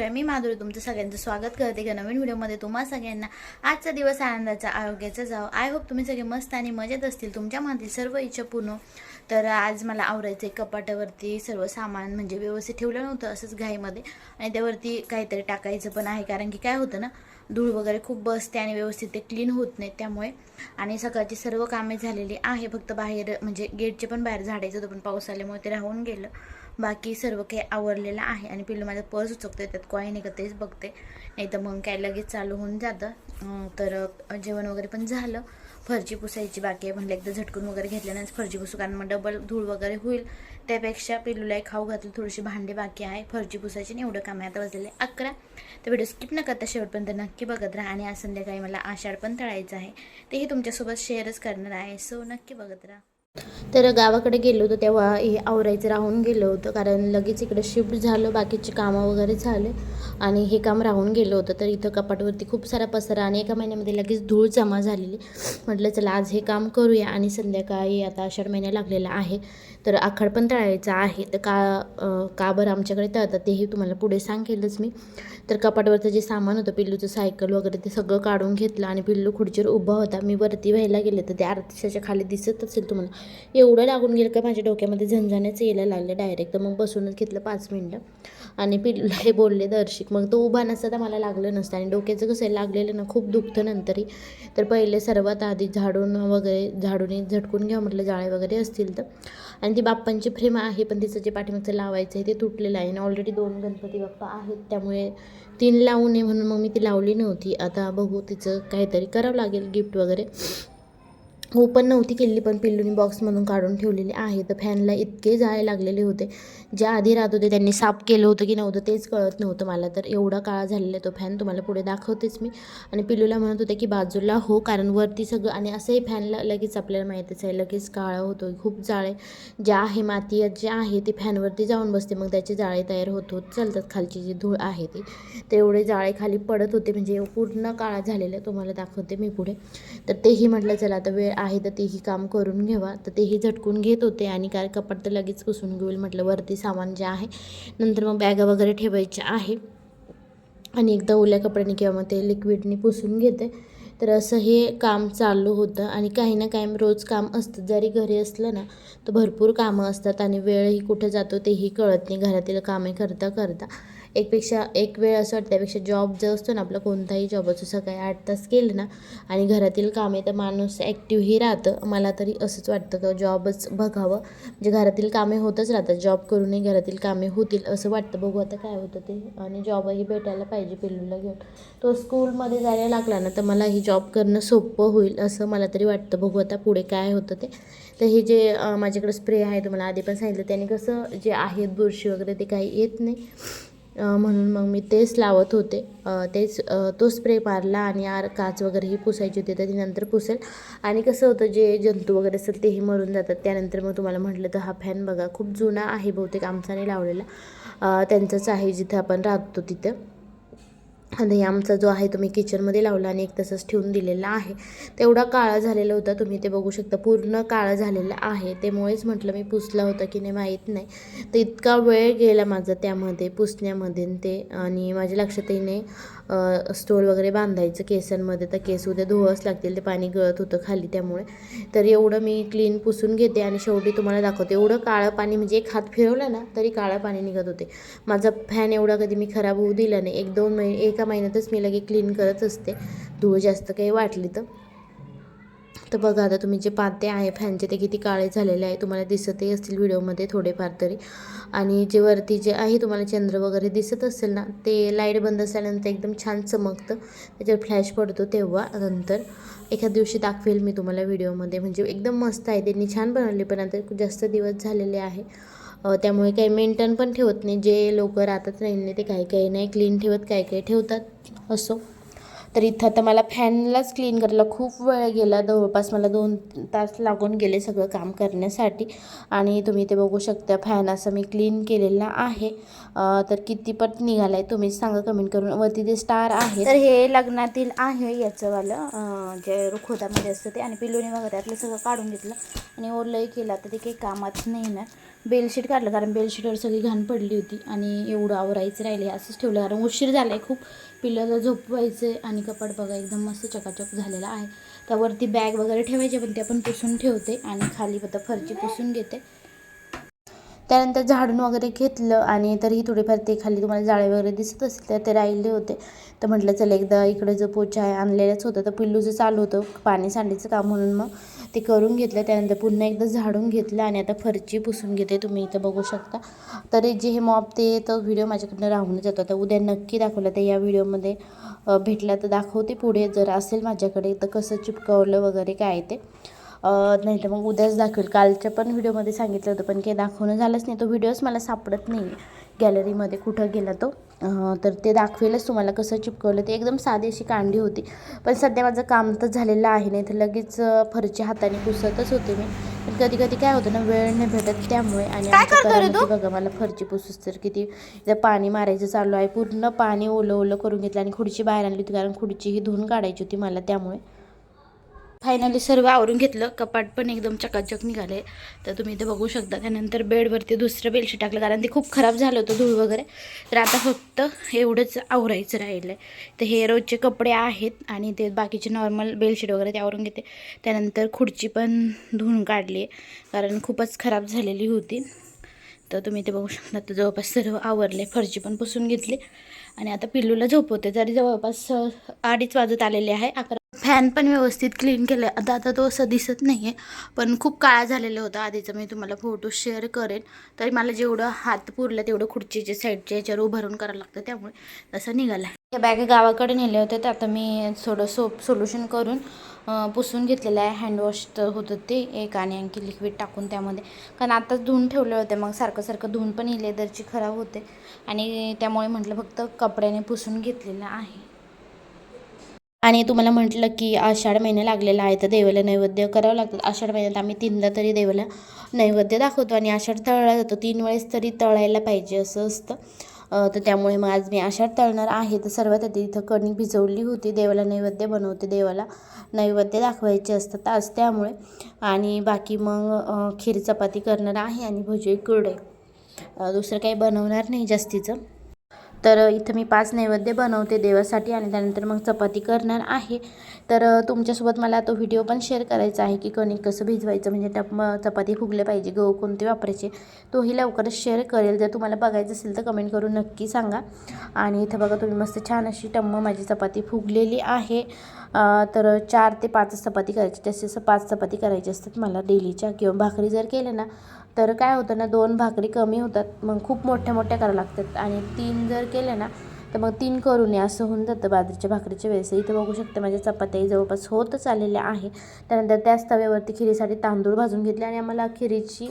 छोट्या मी माधुरी तुमचं सगळ्यांचं स्वागत करते का नवीन व्हिडिओमध्ये. तुम्हा सगळ्यांना आजचा दिवस आनंदाचा आरोग्याचा जावं. आय होप तुम्ही सगळे मस्त आणि मजेत असतील. तुमच्या मनातील सर्व इच्छा पूर्ण तर आज मला आवरायचं आहे कपाटावरती सर्व सामान म्हणजे व्यवस्थित ठेवलं नव्हतं असंच घाईमध्ये. आणि त्यावरती काहीतरी टाकायचं पण आहे. कारण की काय होतं ना धूळ वगैरे खूप बसते आणि व्यवस्थित ते क्लीन होत नाही त्यामुळे. आणि सकाळची सर्व कामे झालेली आहे. फक्त बाहेर म्हणजे गेटचे पण बाहेर झाडायचं होतं पण पाऊस आल्यामुळे ते राहून गेलं. बाकी सर्व काही आवरलेलं आहे आणि पिल्लू माझं पर्स उचकतोय त्यात कॉईन आहे का तेच बघते. नाही तर मग काय लगेच चालू होऊन जातं. तर जेवण वगैरे पण झालं. फरची पुसायची बाकी आहे म्हणलं एकदा झटकून वगैरे घेतल्यानंतर फरची पुसू कारण मग डबल धूळ वगैरे होईल. त्यापेक्षा पिल्लूला एक खाऊ घातलं थोडीशी भांडे बाकी आहे. फरची पुसायची नाही एवढं काम आहे. आता वाजलेले अकरा. तर व्हिडिओ स्किप न करता शेवटपर्यंत नक्की बघत राहा आणि आज संध्याकाळी मला आषाढ पण तळायचं आहे. तेही तुमच्यासोबत शेअरच करणार आहे. सो नक्की बघत राहा. तर गावाकडे गेलो होतो तेव्हा हे आवरायचं राहून गेलं होतं कारण लगेच इकडे शिफ्ट झालं बाकीचे कामं वगैरे झाले आणि हे काम राहून गेलं होतं. तर इथं कपाटवरती खूप सारा पसरा आणि एका महिन्यामध्ये लगेच धूळ जमा झालेली. म्हटलं चला आज हे काम करूया आणि संध्याकाळी आता आषाढ महिना लागलेला आहे. तर आखाड पण तळायचा आहे. तर का का बरं आमच्याकडे तळतात तेही तुम्हाला पुढे सांगेलच मी. तर कपाटवरचं जे सामान होतं पिल्लूचं सायकल वगैरे ते सगळं काढून घेतलं आणि पिल्लू खुर्चीवर उभा होता. मी वरती व्हायला गेले तर ते आरतीशाच्या खाली दिसत असेल तुम्हाला. एवढं लागून गेलं का माझ्या डोक्यामध्ये झणझण्याचं यायला लागलं डायरेक्ट तर मग बसूनच घेतलं पाच मिनटं. आणि पिल्लूला हे बोलले दर्शिक मग तो उभा नसता तर मला लागलं नसतं. आणि डोक्याचं कसं आहे, लागलेलं ना खूप दुखतं नंतरही. तर पहिले सर्वात आधी झाडून वगैरे झाडून झटकून घ्या म्हटलं जाळे वगैरे असतील तर. आणि ती बाप्पांची फ्रेम आहे पण तिचं जे पाठीमागचं लावायचं आहे ते तुटलेलं आहे. आणि ऑलरेडी दोन गणपती बाप्पा आहेत त्यामुळे तीन लावू नये म्हणून मग मी ती लावली नव्हती. आता बघू तिचं काहीतरी करावं लागेल गिफ्ट वगैरे. ओपन नव्हती केलेली पण पिल्लूनी बॉक्समधून काढून ठेवलेली आहे. तर फॅनला इतके जाळे लागलेले होते. जे आधी राहत होते त्यांनी साफ केलं होतं की नव्हतं तेच कळत नव्हतं मला. तर एवढा काळा झालेला आहे तो फॅन तुम्हाला पुढे दाखवतेच मी. आणि पिल्लूला म्हणत होते की बाजूला हो कारण वरती सगळं आणि असंही फॅनला लगेच आपल्याला माहितीच आहे लगेच काळा होतो खूप जाळे. जे आहे माती जे आहे ते फॅनवरती जाऊन बसते. मग त्याचे जाळे तयार होत होत चालतात. खालची जी धूळ आहे ती. तेवढे जाळे खाली पडत होते म्हणजे पूर्ण काळा झालेला आहे. तुम्हाला दाखवते मी पुढे. तर तेही म्हटलं चला आता वेळ आहे तर तेही काम करून घेवा. तर तेही झटकून घेत होते आणि काय कपाट तर लगेच पुसून घेईल म्हटलं वरती सामान जे आहे. नंतर मग बॅगा वगैरे ठेवायच्या आहे. आणि एकदा ओल्या कपड्याने किंवा मग ते लिक्विडने पुसून घेते. तर असं हे काम चालू होतं आणि काही ना काही रोज काम असतं. जरी घरी असलं ना तर भरपूर कामं असतात आणि वेळही कुठे जातो तेही कळत नाही घरातील कामे करता करता. एकपेक्षा एक वेळ असं वाटतं त्यापेक्षा जॉब जो असतो ना आपला कोणताही जॉब असतो सकाळी आठ तास केलं ना आणि घरातील कामे तर माणूस ॲक्टिव्हही राहतं. मला तरी असंच वाटतं का जॉबच बघावं. म्हणजे घरातील कामे होतच राहतात. जॉब करूनही घरातील कामे होतील असं वाटतं. बघू आता काय होतं ते. आणि जॉबही भेटायला पाहिजे पिल्लूला घेऊन. तो स्कूलमध्ये जायला लागला ना तर मला ही जॉब करणं सोपं होईल असं मला तरी वाटतं. बघू आता पुढे काय होतं ते. तर हे जे माझ्याकडे स्प्रे आहे तुम्हाला आधी पण सांगितलं त्याने कसं जे आहेत बुरशी वगैरे ते काही येत नाही. म्हणून मग मी तेच लावत होते. तेच तो स्प्रे मारला आणि आर काच वगैरे ही पुसायची होती तर ती नंतर पुसेल. आणि कसं होतं जे जंतू वगैरे असतात तेही मरून जातात. त्यानंतर मग तुम्हाला म्हटलं तर हा फॅन बघा खूप जुना आहे बहुतेक आमचा नाही लावलेला. त्यांचाच त्यांचंच आहे जिथं आपण राहतो तिथं. आणि आमचा जो आहे तो मी किचनमध्ये लावला आणि एक तसंच ठेवून दिलेला आहे. तेवढा काळा झालेला होता तुम्ही ते बघू शकता. पूर्ण काळा झालेला आहे. त्यामुळेच म्हटलं मी पुसला होता की नाही माहीत नाही. तर इतका वेळ गेला माझा त्यामध्ये पुसण्यामध्ये ते आणि माझ्या लक्षातही नाही स्टोल वगैरे बांधायचं केसांमध्ये. तर केस उद्या धुवंच लागतील ते पाणी गळत होतं खाली त्यामुळे. तर एवढं मी क्लीन पुसून घेते आणि शेवटी तुम्हाला दाखवते. एवढं काळं पाणी म्हणजे एक हात फिरवला ना तरी काळं पाणी निघत होते. माझा फॅन एवढा कधी मी खराब होऊ दिला नाही. एक दोन महिने एका महिन्यातच मी लगे क्लीन करत असते. धूळ जास्त काही वाटली तर. तर बघा आता तुम्ही जे पाते आहे फॅनचे ते किती काळे झालेले आहे तुम्हाला दिसतही असतील व्हिडिओमध्ये थोडेफार तरी. आणि जे वरती जे आहे तुम्हाला चंद्र वगैरे दिसत असेल ना ते लाइट बंद असल्यानंतर एकदम छान चमकतं. त्याच्यावर फ्लॅश पडतो तेव्हा नंतर. एखाद दिवशी दाखवेल मी तुम्हाला व्हिडिओमध्ये. म्हणजे एकदम मस्त आहे. त्यांनी छान बनवले पण आता जास्त दिवस झालेले आहे. त्यामुळे काही मेंटेन पण ठेवत नाही. जे लोक राहतात नाही ते काही काही नाही क्लीन ठेवत काही काही ठेवतात. असो. तर इथं आता मला फॅनलाच क्लीन करायला खूप वेळ गेला. जवळपास मला दोन तास लागून गेले सगळं काम करण्यासाठी. आणि तुम्ही ते बघू शकता फॅन असं मी क्लीन केलेला आहे. तर किती पट निघाला आहे तुम्हीच सांगा कमेंट करून. वरती ते स्टार आहे तर हे लग्नातील आहे याचंवालं. जे रुखोदामध्ये असतं ते. आणि पिल्लूने वगैरे आपलं सगळं काढून घेतलं. आणि ओलंही केलं तर ते काही कामात नाही येणार. बेलशीट काढलं कारण बेलशीटवर सगळी घाण पडली होती आणि एवढं आवरायचं राहिले असंच ठेवलं. कारण उशीर झाला आहे खूप. पिल्लाला झोपवायचं आहे आणि कपाट बघा एकदम मस्त चकाचक झालेला आहे. त्यावरती बॅग वगैरे ठेवायचे पण ते पण पुसून ठेवते आणि खाली आता फरची पुसून घेते. त्यानंतर झाडून वगैरे घेतलं आणि तरीही थोडेफार ते खाली तुम्हाला जाळे वगैरे दिसत असतील तर ते राहिले होते. तर म्हटलं चल एकदा इकडे जो पोचा आहे आणलेलंच होतं. तर पिल्लूचं चालू होतं पाणी सांडायचं काम म्हणून मग ते करून घेतलं त्यानंतर पुन्हा एकदा झाडून घेतलं आणि आता फरची पुसून घेते. तुम्ही इथं बघू शकता. तर जे हे मॉप ते तर व्हिडिओ माझ्याकडनं राहूनच जातो तर उद्या नक्की दाखवलं तर या व्हिडिओमध्ये भेटला तर दाखवते पुढे. जर असेल माझ्याकडे तर कसं चिपकवलं वगैरे काय ते. नाही तर मग उद्याच दाखवेल. कालच्या पण व्हिडिओमध्ये सांगितलं होतं पण काही दाखवणं झालंच नाही. तो व्हिडिओच मला सापडत नाही गॅलरीमध्ये कुठं गेला तो. तर ते दाखवेलच तुम्हाला कसं चिपकवलं. ते एकदम साधी अशी कांडी होती. पण सध्या माझं काम तर झालेलं आहे. नाही तर लगेच फरची हाताने पुसतच होते मी. पण कधी कधी काय होतं ना वेळ नाही भेटत त्यामुळे. आणि बघा मला फरची पुसूस तर किती पाणी मारायचं चालू आहे. पूर्ण पाणी ओलं ओलं करून घेतलं आणि खुर्ची बाहेर आणली होती. कारण खुर्ची ही धुवून काढायची होती मला त्यामुळे. फायनली सर्व आवरून घेतलं. कपाट पण एकदम चकाचक निघाले. तर तुम्ही इथे बघू शकता. त्यानंतर बेडवरती दुसरं बेडशीट टाकलं. कारण ते खूप खराब झालं होतं धूळ वगैरे. तर आता फक्त एवढंच आवरायचं राहिलं आहे तर हे रोजचे कपडे आहेत आणि ते बाकीचे नॉर्मल बेडशीट वगैरे ते आवरून घेते. त्यानंतर खुर्ची पण धुवून काढली कारण खूपच खराब झालेली होती. तर तुम्ही ते बघू शकता. तर जवळपास सर्व आवरले. फरची पण पुसून घेतली. आणि आता पिल्लूला झोपवते. जरी जवळपास अडीच वाजत आलेले आहे. अकरा फॅन पण व्यवस्थित क्लीन केलं आता आता तो असं दिसत नाही आहे पण खूप काळा झालेला होता. आधीचं मी तुम्हाला फोटो शेअर करेन. तरी मला जेवढं हात पुरलं तेवढं खुर्चीच्या साईडच्या याच्यावर उभारून करायला लागतं. त्यामुळे तसं निघालं. या बॅगा गावाकडे नेले होते तर आता मी थोडं सोप सोल्युशन करून पुसून घेतलेलं आहे. हँडवॉश तर होतं ते एक आणि आणखी लिक्विड टाकून त्यामध्ये. कारण आताच धुवून ठेवले होते मग सारखं सारखं धुवून पण ही लेदरची खराब होते. आणि त्यामुळे म्हटलं फक्त कपड्याने पुसून घेतलेलं आहे. आणि तुम्हाला म्हटलं की आषाढ महिना लागलेला आहे तर देवाला नैवेद्य करावं लागतं. आषाढ महिन्यात आम्ही तीनदा तरी देवाला नैवेद्य दाखवतो आणि आषाढ तळला जातो. तीन वेळेस तरी तळायला पाहिजे असं असतं. तर त्यामुळे मग आज मी आषाढ तळणार आहे. तर सर्वात आधी इथं कणिक भिजवली होती. देवाला नैवेद्य बनवते. देवाला नैवेद्य दाखवायचे असतात आज त्यामुळे. आणि बाकी मग खीर चपाती करणार आहे आणि भजे कुरडे दुसरं काही बनवणार नाही जास्तीचं. तर इथं मी पाच नैवेद्य बनवते देवासाठी आणि त्यानंतर मग चपाती करणार आहे. तर तुमच्यासोबत मला तो व्हिडिओ पण शेअर करायचा आहे की कणिक कसं भिजवायचं म्हणजे टप चपाती फुगले पाहिजे गहू कोणते वापरायचे तोही लवकरच शेअर करेल. जर तुम्हाला बघायचं असेल तर कमेंट करून नक्की सांगा. आणि इथं बघा तुम्ही मस्त छान अशी टम्म माझी चपाती फुगलेली आहे. तर चार ते पाच चपाती करायची जसे जसं पाच चपाती करायची असतात मला डेलीच्या किंवा भाकरी जर केल्या ना तर काय होतं ना दोन भाकरी कमी होतात मग खूप मोठ्या मोठ्या करावं लागतात. आणि तीन जर केल्या ना तर मग तीन करू नये असं होऊन जातं बाजरीच्या भाकरीच्या वेळेस. इथं बघू शकते माझ्या चपात्याही जवळपास होतच आलेल्या आहे. त्यानंतर त्याच तव्यावरती खिरीसाठी तांदूळ भाजून घेतले आणि आम्हाला खिरीची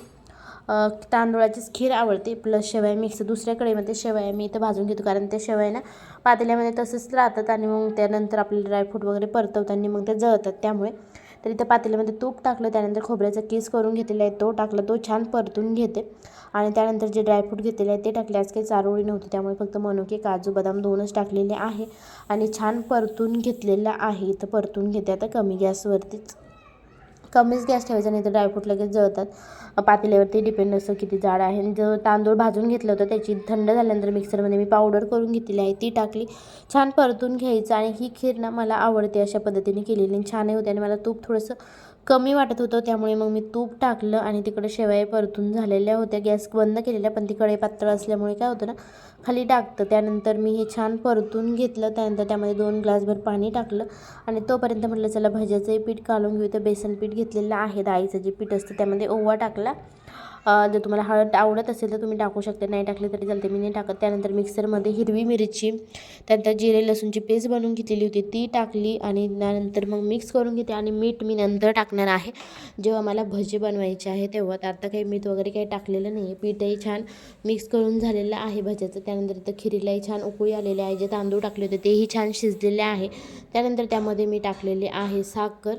तांदुळाचीच तांदूळाचीच खीर आवडते. प्लस शेवया मिक्स दुसऱ्या ते शेवया मी इथं भाजून घेतो. कारण त्या शेवया ना पातेल्यामध्ये तसंच राहतात आणि मग त्यानंतर आपले ड्रायफ्रूट वगैरे परतवताना मग ते जळतात. त्यामुळे तर इथं पातेल्यामध्ये तूप टाकलं त्यानंतर खोबऱ्याचा किस करून घेतलेला आहे तो टाकला तो छान परतून घेते. आणि त्यानंतर जे ड्रायफ्रूट घेतलेले आहे ते टाकले आज काही चारोळी नव्हती त्यामुळे फक्त मनुके काजू बदाम दोनच टाकलेले आहे. आणि छान परतून घेतलेलं आहे इथं परतून घेते आता कमी गॅसवरतीच. कमीच गॅस ठेवायचा नाही तर ड्रायफ्रूट लगेच जळतात. पातेल्यावरती डिपेंड असतं किती जाड आहे. आणि जो तांदूळ भाजून घेतलं होतं त्याची थंड झाल्यानंतर मिक्सरमध्ये मी पावडर करून घेतलेली आहे. ती टाकली. छान परतून घ्यायचं. आणि ही खीर ना मला आवडते अशा पद्धतीने केलेली. आणि छानही होते. आणि मला तूप थोडंसं कमी वाटत होतं त्यामुळे मग मी तूप टाकलं आणि तिकडे शेवया परतून झालेल्या होत्या. गॅस बंद केलेल्या पण तिकडे पातळ असल्यामुळे काय होतं ना खाली टाकतं. त्यानंतर मी हे छान परतून घेतलं. त्यानंतर त्यामध्ये दोन ग्लासभर पाणी टाकलं आणि तोपर्यंत म्हटलं चला भज्याचंही पीठ काढून घेऊ तर बेसन पीठ घेतलेलं आहे डाळीचं जे पीठ असतं त्यामध्ये ओवा टाकला. जर तुम्हाला हळद आवडत असेल तर तुम्ही टाकू शकता. नाही टाकले तरी चालते मी नाही टाकत. त्यानंतर मिक्सरमध्ये हिरवी मिरची त्यानंतर जिरे लसूणची पेस्ट बनवून घेतलेली होती. ती टाकली आणि त्यानंतर मग मिक्स करून घेते आणि मीठ मी नंतर टाकणार आहे. जेव्हा मला भजी बनवायचे आहे तेव्हा. तर आता काही मीठ वगैरे काही टाकलेलं नाही आहे पीठही छान मिक्स करून झालेलं आहे भज्याचं. त्यानंतर इथं खिरीलाही छान उकळी आलेले आहे. जे तांदूळ टाकले होते तेही छान शिजलेले आहे. त्यानंतर त्यामध्ये मी टाकलेले आहे साखर.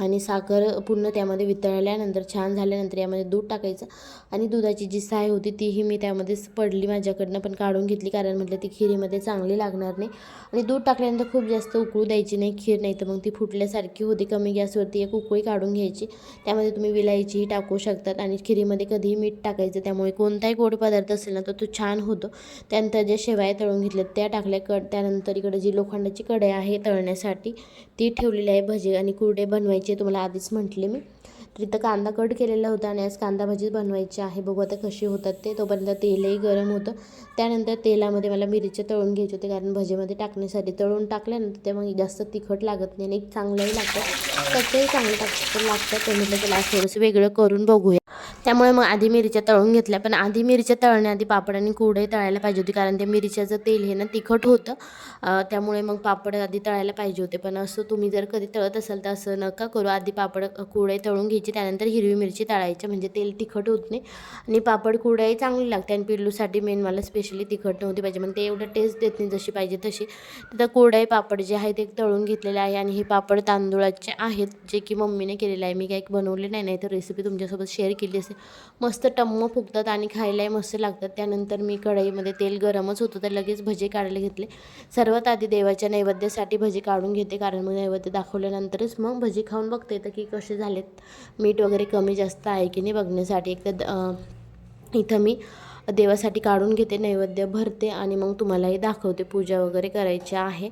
आणि साखर पूर्ण त्यामध्ये वितळल्यानंतर छान झाल्यानंतर यामध्ये दूध टाकायचं. आणि दुधाची जी साय होती तीही मी त्यामध्येच पडली माझ्याकडनं पण काढून घेतली कारण म्हटलं ती खिरीमध्ये चांगली लागणार नाही. आणि दूध टाकल्यानंतर खूप जास्त उकळू द्यायची नाही खीर नाही तर मग ती फुटल्यासारखी होती. कमी गॅसवरती एक उकळी काढून घ्यायची. त्यामध्ये तुम्ही विलायचीही टाकू शकतात आणि खिरीमध्ये कधीही मीठ टाकायचं. त्यामुळे कोणताही गोड पदार्थ असेल ना तर तो छान होतो. त्यानंतर ज्या शेवाया तळून घेतल्या त्या टाकल्या. कड त्यानंतर इकडे जी लोखंडाची कढई आहे तळण्यासाठी ती ठेवलेली आहे भजी आणि कुरडे बनवायची. तुम्हाला आधीच म्हटले मी. तर इथं कांदा कट केलेला होता आणि आज कांदा भाजी बनवायची आहे. बघू आता कशी होतात ते. तोपर्यंत तेलही गरम होतं. त्यानंतर तेलामध्ये मला मिरच्या तळून घ्यायचे होते कारण भजीमध्ये टाकण्यासाठी तळून टाकल्यानंतर ते मग जास्त तिखट लागत नाही आणि चांगलंही लागतं. कच्चंही चांगलं टाक लागतं. तर म्हटलं त्याला थोडंसं वेगळं करून बघूया. त्यामुळे मग आधी मिरच्या तळून घेतल्या. पण आधी मिरच्या तळण्याआधी पापड आणि कुरडई तळायला पाहिजे होती. कारण ते मिरच्याचं तेल हे ना तिखट होतं. त्यामुळे मग पापड आधी तळायला पाहिजे होते. पण असं तुम्ही जर कधी तळत असाल तर असं नका करू. आधी पापड कुडही तळून घ्यायची. त्यानंतर हिरवी मिरची तळायची. म्हणजे तेल तिखट होत नाही. आणि पापड कुरडई चांगली लागते. आणि पिल्लूसाठी मेन मला स्पेशली तिखट नव्हती पाहिजे. म्हणजे ते एवढं टेस्ट देत नाही जशी पाहिजे तशी. तर कुरडई पापड जे आहे ते तळून घेतलेले आहे. आणि हे पापड तांदूळाचे आहेत. जे की मम्मीने केलेले आहे. मी काही बनवले नाही. नाही तर रेसिपी तुमच्यासोबत शेअर केली असेल मस्त टम्म फुगतात आणि खायलाही मस्त लागतात. त्यानंतर मी कढईमध्ये तेल गरमच होतं तर लगेच भजे काढायला घेतले. सर्वात आधी देवाच्या नैवेद्यासाठी भजे काढून घेते कारण मग नैवेद्य दाखवल्यानंतरच मग भजी खाऊन बघते तर की कसे झालेत. मीठ वगैरे कमी जास्त आहे की नाही बघण्यासाठी एक तर इथं मी देवासाठी काढून घेते नैवेद्य भरते आणि मग तुम्हालाही दाखवते पूजा वगैरे करायची आहे.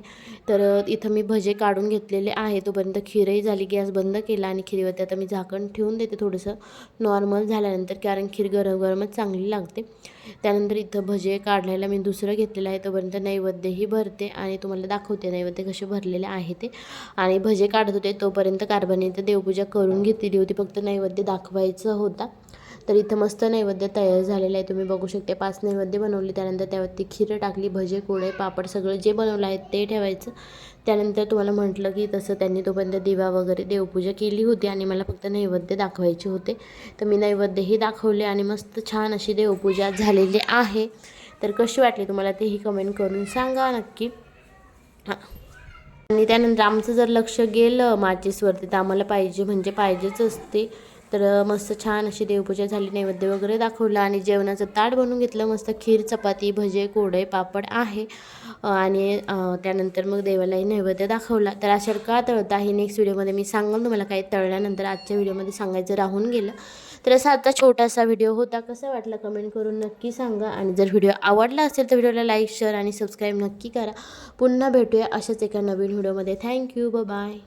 तर इथं मी भजे काढून घेतलेले आहे तोपर्यंत खीरही झाली गॅस बंद केला आणि खिरीवरती आता मी झाकण ठेवून देते थोडंसं. नॉर्मल झाल्यानंतर कारण खीर गरम गरमच चांगली लागते. त्यानंतर इथं भजे काढायला मी दुसरं घेतलेलं आहे. तोपर्यंत नैवेद्यही भरते आणि तुम्हाला दाखवते नैवेद्य कसे भरलेले आहे ते. आणि भजे काढत होते तोपर्यंत कार्बनीचं देवपूजा करून घेतलेली होती. फक्त नैवेद्य दाखवायचं होता. तर इथं मस्त नैवेद्य तयार झालेलं आहे. तुम्ही बघू शकते पाच नैवेद्य बनवले. त्यानंतर त्यावरती खीर टाकली भजे कोळे पापड सगळं जे बनवलं आहे ते ठेवायचं. त्यानंतर तुम्हाला म्हटलं की तसं त्यांनी तोपर्यंत दिवा वगैरे देवपूजा केली होती आणि मला फक्त नैवेद्य दाखवायचे होते. तर मी नैवेद्यही दाखवले आणि मस्त छान अशी देवपूजा झालेली आहे. तर कशी वाटली तुम्हाला तेही कमेंट करून सांगा नक्की. हां. आणि त्यानंतर आमचं जर लक्ष गेलं माचीसवरती तर आम्हाला पाहिजे म्हणजे पाहिजेच असते. तर मस्त छान अशी देवपूजा झाली नैवेद्य वगैरे दाखवला आणि जेवणाचं ताट बनवून घेतलं. मस्त खीर चपाती भजे कोडे पापड आहे. आणि त्यानंतर मग देवालाही नैवेद्य दाखवला. तर अशा का तळता ही नेक्स्ट व्हिडिओमध्ये मी सांगेन तुम्हाला काही तळल्यानंतर आजच्या व्हिडिओमध्ये सांगायचं राहून गेलं. तर असा आता छोटासा व्हिडिओ होता. कसा वाटला कमेंट करून नक्की सांगा. आणि जर व्हिडिओ आवडला असेल तर व्हिडिओला लाईक शेअर आणि सबस्क्राईब नक्की करा. पुन्हा भेटूया अशाच एका नवीन व्हिडिओमध्ये. थँक्यू. बाय